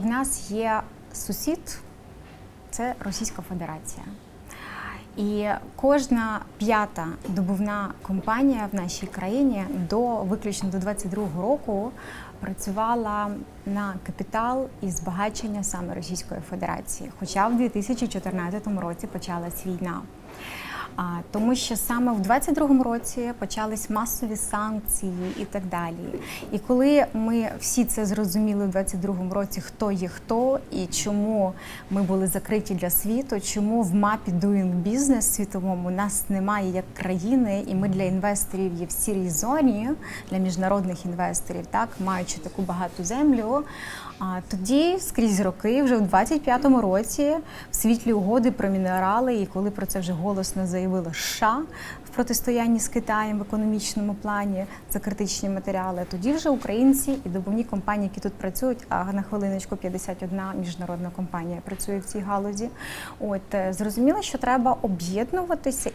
В нас є сусід, це Російська Федерація. І кожна п'ята добувна компанія в нашій країні до виключно до 22-го року працювала на капітал і збагачення саме Російської Федерації. Хоча в 2014 році почалась війна. А, тому що саме в 22-му році почались масові санкції і так далі. І коли ми всі це зрозуміли в 22-му році, хто є хто і чому ми були закриті для світу, чому в мапі Doing Business світовому нас немає як країни, і ми для інвесторів є в сірій зоні для міжнародних інвесторів, так маючи таку багату землю. А тоді скрізь роки, вже в 25-му році, в світлі угоди про мінерали, і коли про це вже голосно заявила США в протистоянні з Китаєм в економічному плані за критичні матеріали, тоді вже українці і добувні компанії, які тут працюють, а на хвилиночку 51 міжнародна компанія працює в цій галузі. От е, зрозуміло, що треба об'єднуватися